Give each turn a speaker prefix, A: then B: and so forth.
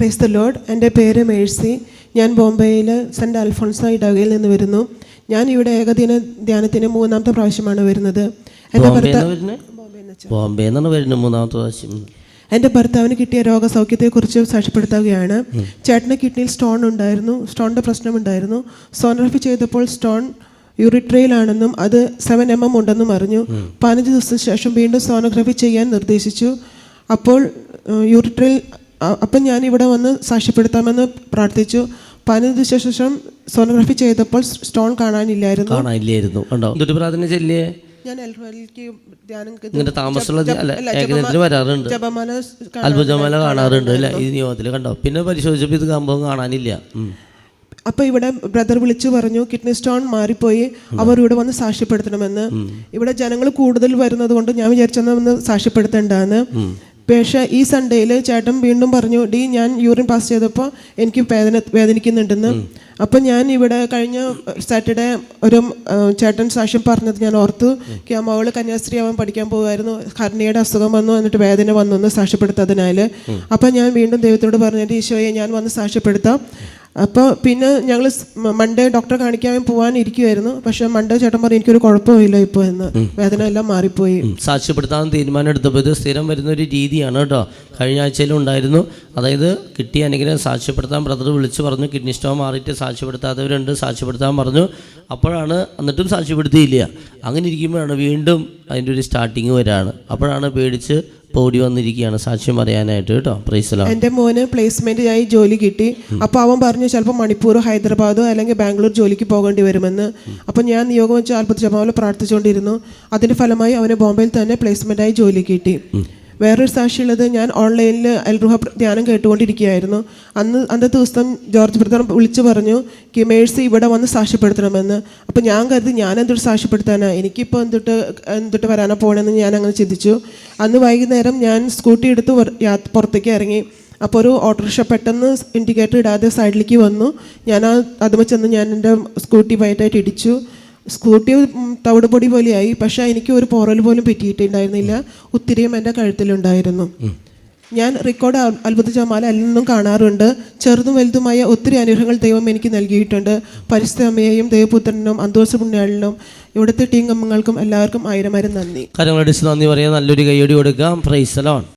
A: ക്രൈസ്ത load എന്റെ പേര് Mercy. ഞാൻ ബോംബെയിൽ സെന്റ് അൽഫോൺസ ഇടവകയിൽ നിന്ന് വരുന്നു. ഞാൻ ഇവിടെ ഏകദിന ധ്യാനത്തിന് മൂന്നാമത്തെ പ്രാവശ്യമാണ് വരുന്നത്.
B: എന്റെ
A: ഭർത്താവ്
B: മൂന്നാമത്തെ പ്രാവശ്യം.
A: എന്റെ ഭർത്താവിന് കിട്ടിയ രോഗസൗഖ്യത്തെക്കുറിച്ച് സാക്ഷ്യപ്പെടുത്തുകയാണ്. ചേട്ടന് കിഡ്നിയിൽ സ്റ്റോൺ ഉണ്ടായിരുന്നു. സ്റ്റോണിന്റെ പ്രശ്നമുണ്ടായിരുന്നു. സോണോഗ്രഫി ചെയ്തപ്പോൾ സ്റ്റോൺ യൂറിട്രയിലാണെന്നും അത് സെവൻ എം എം ഉണ്ടെന്നും അറിഞ്ഞു. പതിനഞ്ച് ദിവസത്തിന് ശേഷം വീണ്ടും സോണോഗ്രഫി ചെയ്യാൻ നിർദ്ദേശിച്ചു. അപ്പോൾ യൂറിട്രയിൽ അപ്പം ഞാൻ ഇവിടെ വന്ന് സാക്ഷ്യപ്പെടുത്താമെന്ന് പ്രാർത്ഥിച്ചു. പതിനഞ്ച് ശേഷം സോണോഗ്രാഫി ചെയ്തപ്പോൾ സ്റ്റോൺ കാണാനില്ലായിരുന്നു.
B: കാണാനില്ലായിരുന്നു. എന്തൊരു പ്രാർത്ഥന ചെല്ലിയേ?
A: ഞാൻ
B: ഇങ്ങനെ താമസമുള്ള വരാറുണ്ട്. കാണാറുണ്ട്. അല്ലേ? ഈ നിയമത്തിൽ കണ്ടോ? പിന്നെ പരിശോധിച്ചപ്പോൾ ഇത് സംഭവം കാണാനില്ല. അപ്പോൾ
A: അപ്പൊ ഇവിടെ ബ്രദർ വിളിച്ചു പറഞ്ഞു കിഡ്നി സ്റ്റോൺ മാറിപ്പോയി. അവർ ഇവിടെ വന്ന് സാക്ഷ്യപ്പെടുത്തണമെന്ന്. ഇവിടെ ജനങ്ങൾ കൂടുതൽ വരുന്നത് കൊണ്ട് ഞാൻ വിചാരിച്ചെന്ന് സാക്ഷ്യപ്പെടുത്തേണ്ടെന്ന് പക്ഷേ ഈ സൺഡേയിൽ ചേട്ടൻ വീണ്ടും പറഞ്ഞു ഡി ഞാൻ യൂറിൻ പാസ് ചെയ്തപ്പോൾ എനിക്ക് വേദന വേദനിക്കുന്നുണ്ടെന്ന്. അപ്പം ഞാൻ ഇവിടെ കഴിഞ്ഞ സാറ്റർഡേ ഒരു ചേട്ടൻ സാക്ഷ്യം പറഞ്ഞത് ഞാൻ ഓർത്തു. മകൾ കന്യാസ്ത്രീ അവൻ പഠിക്കാൻ പോകുമായിരുന്നു ഹർണിയുടെ അസുഖം വന്നു എന്നിട്ട് വേദന വന്നു എന്ന് സാക്ഷ്യപ്പെടുത്തതിനാൽ അപ്പം ഞാൻ വീണ്ടും ദൈവത്തോട് പറഞ്ഞിട്ട് ഈശോയെ ഞാൻ വന്ന് സാക്ഷ്യപ്പെടുത്താം. അപ്പോൾ പിന്നെ ഞങ്ങൾ മൺഡേ ഡോക്ടറെ കാണിക്കാൻ പോകാൻ ഇരിക്കുമായിരുന്നു പക്ഷെ മൺഡേ ചേട്ടൻ പറഞ്ഞു എനിക്കൊരു കുഴപ്പമില്ല ഇപ്പോൾ എന്ന്. വേദന എല്ലാം മാറിപ്പോയി.
B: സാക്ഷ്യപ്പെടുത്താൻ തീരുമാനം എടുത്തപ്പോൾ ഇത് സ്ഥിരം വരുന്ന ഒരു രീതിയാണ് കേട്ടോ. കഴിഞ്ഞ ആഴ്ചയിലും ഉണ്ടായിരുന്നു. അതായത് കിട്ടിയ അനുഗ്രഹം സാക്ഷ്യപ്പെടുത്താൻ ബ്രദർ വിളിച്ച് പറഞ്ഞു. കിഡ്നി സ്റ്റോൺ മാറിയിട്ട് സാക്ഷ്യപ്പെടുത്താത്തവരുണ്ട് സാക്ഷ്യപ്പെടുത്താൻ പറഞ്ഞു. അപ്പോഴാണ് എന്നിട്ടും സാക്ഷ്യപ്പെടുത്തിയില്ല. അങ്ങനെ ഇരിക്കുമ്പോഴാണ് വീണ്ടും അതിന്റെ ഒരു സ്റ്റാർട്ടിങ് വരാണ്. അപ്പോഴാണ് പേടിച്ച് പോടി വന്നിരിക്കുകയാണ്. സാക്ഷ്യം പറയാനായിട്ട് കേട്ടോ. പ്രൈസലോ
A: എന്റെ മോന് പ്ലേസ്മെന്റ് ആയി ജോലി കിട്ടി. അപ്പോൾ അവൻ പറഞ്ഞു ചിലപ്പോൾ മണിപ്പൂർ ഹൈദരാബാദോ അല്ലെങ്കിൽ ബാംഗ്ലൂർ ജോലിക്ക് പോകേണ്ടി വരുമെന്ന്. അപ്പോൾ ഞാൻ നിയോഗം വെച്ച് അത്ഭുത ജപാവല പ്രാർത്ഥിച്ചുകൊണ്ടിരുന്നു. അതിന്റെ ഫലമായി അവന് ബോംബെയിൽ തന്നെ പ്ലേസ്മെന്റ് ആയി ജോലി കിട്ടി. വേറൊരു സാക്ഷിയുള്ളത് ഞാൻ ഓൺലൈനിൽ അൽറുഹ ധ്യാനം കേട്ടുകൊണ്ടിരിക്കുകയായിരുന്നു. അന്ന് അന്നത്തെ ദിവസം ജോർജ് ബ്രദർ വിളിച്ചു പറഞ്ഞു കി മേഴ്സി ഇവിടെ വന്ന് സാക്ഷ്യപ്പെടുത്തണമെന്ന്. അപ്പോൾ ഞാൻ കരുതി ഞാൻ എന്തൊരു സാക്ഷ്യപ്പെടുത്താനാണ് എനിക്കിപ്പോൾ എന്തൊട്ട് എന്തൊട്ട് വരാനാ പോകണമെന്ന് ഞാൻ അങ്ങനെ ചിന്തിച്ചു. അന്ന് വൈകുന്നേരം ഞാൻ സ്കൂട്ടി എടുത്ത് പുറത്തേക്ക് ഇറങ്ങി. അപ്പോൾ ഒരു ഓട്ടോറിക്ഷ പെട്ടെന്ന് ഇൻഡിക്കേറ്റർ ഇടാതെ സൈഡിലേക്ക് വന്നു. ഞാൻ ആ അതുമ ചെന്ന് ഞാൻ എന്റെ സ്കൂട്ടി വൈറ്റായിട്ട് ഇടിച്ചു. സ്കൂട്ടി തവിടുപൊടി തവിട് പൊടി പോലെയായി. പക്ഷേ എനിക്ക് ഒരു പോറൽ പോലും പറ്റിയിട്ടുണ്ടായിരുന്നില്ല. ഒത്തിരിയും എന്റെ കഴുത്തിലുണ്ടായിരുന്നു. ഞാൻ റെക്കോർഡ് അത്ഭുത ജമാല എല്ലാം കാണാറുണ്ട്. ചെറുതും വലുതുമായ ഒത്തിരി അനുഗ്രഹങ്ങൾ ദൈവം എനിക്ക് നൽകിയിട്ടുണ്ട്. പരിസ്ഥിതി ദേവപുത്രനും അന്തോഷ പുണ്യാളിനും ഇവിടുത്തെ ടീം അംഗങ്ങൾക്കും എല്ലാവർക്കും ആയിരം ആയിരം നന്ദി.
B: കാര്യങ്ങളടിച്ച് നന്ദി പറയാം നല്ലൊരു കൈയടി കൊടുക്കാം പ്രൈസലോൺ